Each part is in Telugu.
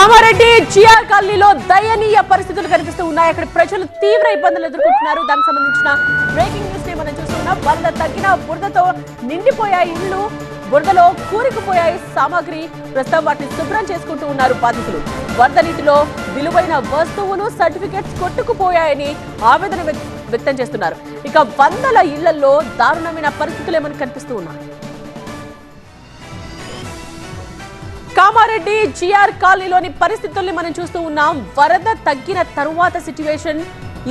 కామారెడ్డి జిఆర్ కాలనీలో దయనీయ పరిస్థితులు కనిపిస్తూ ఉన్నాయి. అక్కడ ప్రజలు తీవ్ర ఇబ్బందులు ఎదుర్కొంటున్నారు. దానికి సంబంధించిన బ్రేకింగ్ న్యూస్ చూస్తున్నా మనం చూస్తున్నాం వరద తగ్గిన బురదతో నిండిపోయాయి ఇళ్ళు బురదలో కూరుకుపోయాయి సామాగ్రి ప్రస్తుతం వాటిని శుభ్రం చేసుకుంటూ ఉన్నారు బాధితులు. వరద నీటిలో విలువైన వస్తువులు సర్టిఫికెట్స్ కొట్టుకుపోయాయని ఆవేదన వ్యక్- వ్యక్తం చేస్తున్నారు. ఇక వందల ఇళ్ళలో దారుణమైన పరిస్థితులు ఏమని కనిపిస్తూ ఉన్నాయి? కామారెడ్డి జిఆర్ కాలనీలోని పరిస్థితుల్ని మనం చూస్తూ ఉన్నాం. వరద తగ్గిన తరువాత సిచ్యువేషన్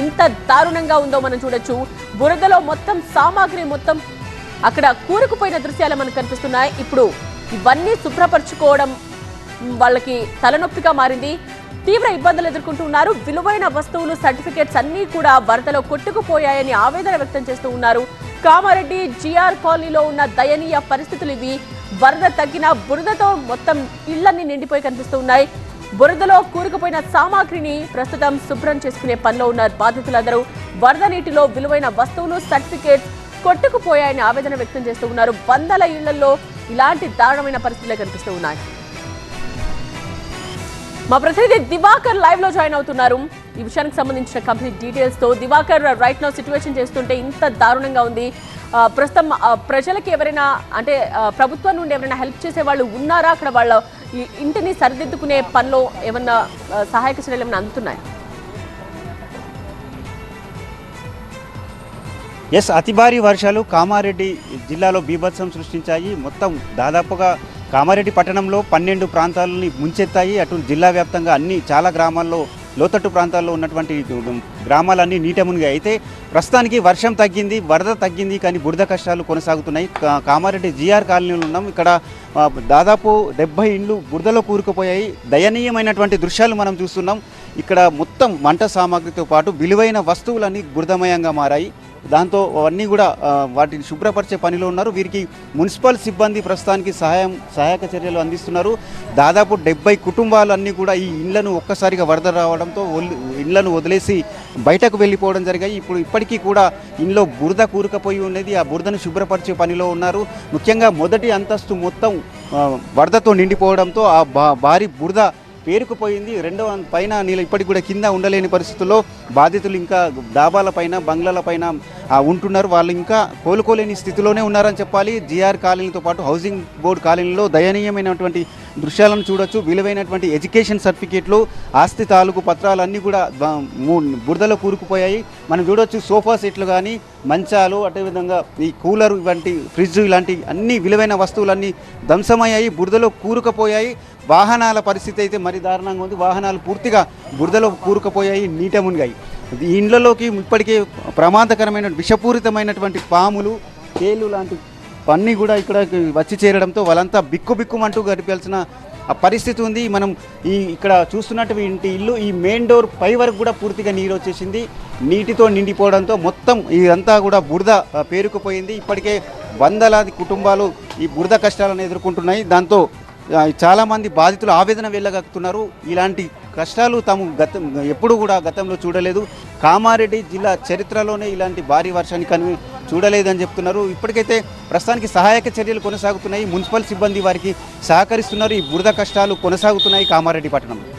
ఇంత దారుణంగా ఉందో మనం చూడొచ్చు. బురదలో మొత్తం సామాగ్రి మొత్తం అక్కడ కూరుకుపోయిన దృశ్యాలు మనకు కనిపిస్తున్నాయి. ఇప్పుడు ఇవన్నీ శుభ్రపరచుకోవడం వాళ్ళకి తలనొప్పిగా మారింది. తీవ్ర ఇబ్బందులు ఎదుర్కొంటున్నారు విలువైన వస్తువులు సర్టిఫికేట్స్ అన్నీ కూడా వరదలో కొట్టుకుపోయాయని ఆవేదన వ్యక్తం చేస్తూ ఉన్నారు. కామారెడ్డి జిఆర్ కాలనీలో ఉన్న దయనీయ పరిస్థితులు ఇవి. వరద తగ్గిన బురదతో మొత్తం ఇళ్ళన్నీ నిండిపోయి కనిపిస్తూ ఉన్నాయి బురదలో కూరుకుపోయిన సామాగ్రిని ప్రస్తుతం శుభ్రం చేసుకునే పనిలో ఉన్న బాధితులందరూ. వరద నీటిలో విలువైన వస్తువులు సర్టిఫికేట్స్ కొట్టుకుపోయాయని ఆవేదన వ్యక్తం చేస్తూ ఉన్నారు. వందల ఇళ్ళలో ఇలాంటి దారుణమైన పరిస్థితులే కనిపిస్తూ ఉన్నాయి. మా ప్రతినిధి దివాకర్ లైవ్లో జాయిన్ అవుతున్నారు. ఈ విషయానికి సంబంధించిన కంప్లీట్ డీటెయిల్స్తో దివాకర్ రైట్ నౌ సిచ్యువేషన్ చేస్తుంటే ఇంత దారుణంగా ఉంది. ప్రస్తుతం ప్రజలకు ప్రజలకి ఎవరైనా అంటే ప్రభుత్వం నుండి ఎవరైనా హెల్ప్ చేసే వాళ్ళు ఉన్నారా? అక్కడ వాళ్ళ ఇంటిని సరిదిద్దుకునే పనిలో ఏమన్నా సహాయక చర్యలు ఏమైనా అందుతున్నాయి? ఎస్ అతి భారీ వర్షాలు కామారెడ్డి జిల్లాలో బీభత్సం సృష్టించాయి. మొత్తం దాదాపుగా కామారెడ్డి పట్టణంలో పన్నెండు ప్రాంతాలని ముంచెత్తాయి. అటు జిల్లా వ్యాప్తంగా అన్ని చాలా గ్రామాల్లో లోతట్టు ప్రాంతాల్లో ఉన్నటువంటి గ్రామాలన్నీ నీటమునిగా అయితే ప్రస్తుతానికి వర్షం తగ్గింది వరద తగ్గింది కానీ బురద కష్టాలు కొనసాగుతున్నాయి. కామారెడ్డి జిఆర్ కాలనీలో ఉన్నాం. ఇక్కడ దాదాపు డెబ్బై ఇండ్లు బురదలో కూరుకుపోయాయి. దయనీయమైనటువంటి దృశ్యాలు మనం చూస్తున్నాం. ఇక్కడ మొత్తం వంట సామాగ్రితో పాటు విలువైన వస్తువులన్నీ బురదమయంగా మారాయి. దాంతో అవన్నీ కూడా వాటిని శుభ్రపరిచే పనిలో ఉన్నారు. వీరికి మున్సిపల్ సిబ్బంది ప్రస్తుతానికి సహాయం సహాయక చర్యలు అందిస్తున్నారు. దాదాపు డెబ్బై కుటుంబాలు అన్నీ కూడా ఈ ఇండ్లను ఒక్కసారిగా వరద రావడంతో ఇండ్లను వదిలేసి బయటకు వెళ్ళిపోవడం జరిగాయి. ఇప్పుడు ఇప్పటికీ కూడా ఇంట్లో బురద కూరుకపోయి ఉన్నది ఆ బురదను శుభ్రపరిచే పనిలో ఉన్నారు. ముఖ్యంగా మొదటి అంతస్తు మొత్తం వరదతో నిండిపోవడంతో ఆ భారీ బురద పేరుకుపోయింది. రెండవ పైన నీళ్ళు ఇప్పటికి కూడా కింద ఉండలేని పరిస్థితుల్లో బాధితులు ఇంకా డాబాల పైన బంగ్లాల పైన ఉంటున్నారు. వాళ్ళు ఇంకా కోలుకోలేని స్థితిలోనే ఉన్నారని చెప్పాలి. జిఆర్ కాలనీతో పాటు హౌసింగ్ బోర్డు కాలనీలో దయనీయమైనటువంటి దృశ్యాలను చూడొచ్చు. విలువైనటువంటి ఎడ్యుకేషన్ సర్టిఫికేట్లు ఆస్తి తాలూకు పత్రాలు అన్నీ కూడా బురదలో కూరుకుపోయాయి. మనం చూడొచ్చు సోఫా సెట్లు కానీ మంచాలు అదేవిధంగా ఈ కూలర్ ఇవంటి ఫ్రిడ్జ్ ఇలాంటి అన్ని విలువైన వస్తువులన్నీ ధ్వంసమయ్యాయి బురదలో కూరుకుపోయాయి. వాహనాల పరిస్థితి అయితే మరి దారుణంగా ఉంది. వాహనాలు పూర్తిగా బురదలో కూరుకుపోయాయి నీట మునిగాయి. ఇండ్లలోకి ఇప్పటికే ప్రమాదకరమైన విషపూరితమైనటువంటి పాములు తేలు లాంటి అన్నీ కూడా ఇక్కడ వచ్చి చేరడంతో వాళ్ళంతా బిక్కు బిక్కుమంటూ గడిపాల్సిన ఆ పరిస్థితి ఉంది. మనం ఈ ఇక్కడ చూస్తున్నటువంటి ఇల్లు ఈ మెయిన్ డోర్ పై వరకు కూడా పూర్తిగా నీరు వచ్చేసింది. నీటితో నిండిపోవడంతో మొత్తం ఇదంతా కూడా బురద పేరుకుపోయింది. ఇప్పటికే వందలాది కుటుంబాలు ఈ బురద కష్టాలను ఎదుర్కొంటున్నాయి. దాంతో చాలామంది బాధితులు ఆవేదన వెళ్ళగక్కుతున్నారు. ఇలాంటి కష్టాలు తాము గతం ఎప్పుడు కూడా గతంలో చూడలేదు. కామారెడ్డి జిల్లా చరిత్రలోనే ఇలాంటి భారీ వర్షాన్ని కనివి చూడలేదని చెప్తున్నారు. ఇప్పటికైతే ప్రస్తుతానికి సహాయక చర్యలు కొనసాగుతున్నాయి. మున్సిపల్ సిబ్బంది వారికి సహకరిస్తున్నారు. ఈ బురద కష్టాలు కొనసాగుతున్నాయి కామారెడ్డి పట్టణంలో.